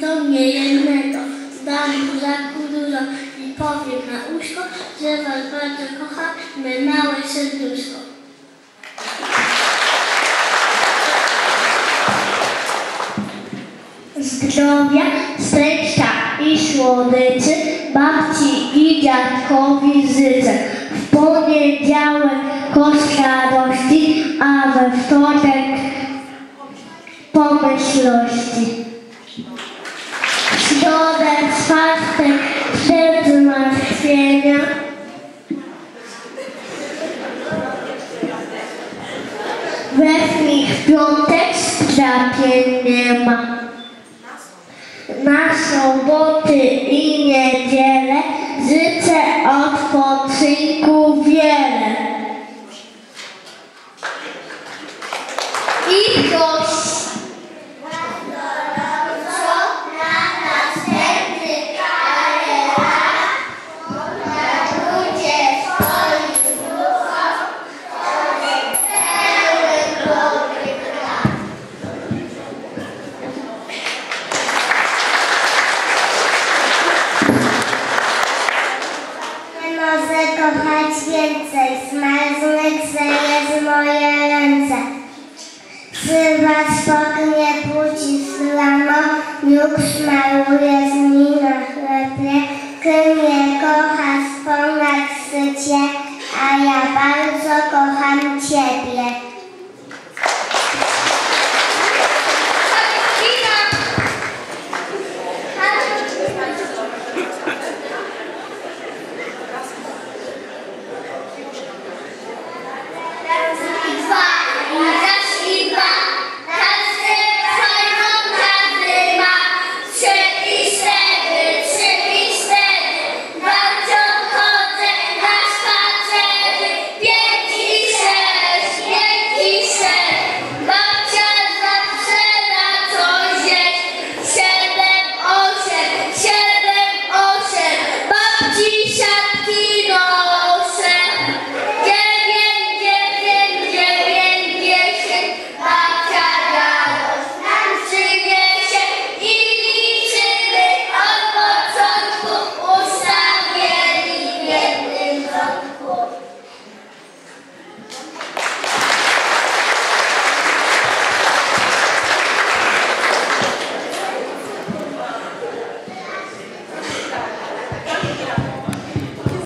do mnie jednego. Dam buzaku dużo i powiem na uszko, że was bardzo kocham, me małe serduszko. Zdrowia, szczęścia i słodyczy babci i dziadkowi życzę. W poniedziałek koszt radości, a we wtorek pomyślności. W środę czwartek przed zmartwienia. We w piątek strapień nie ma. Na soboty kochać więcej, smażnych zajez moje ręce. Psy was pognie płci slamo, niuk szmaruje z nich na chlebie, kry mnie kocha, wspomnać sycie.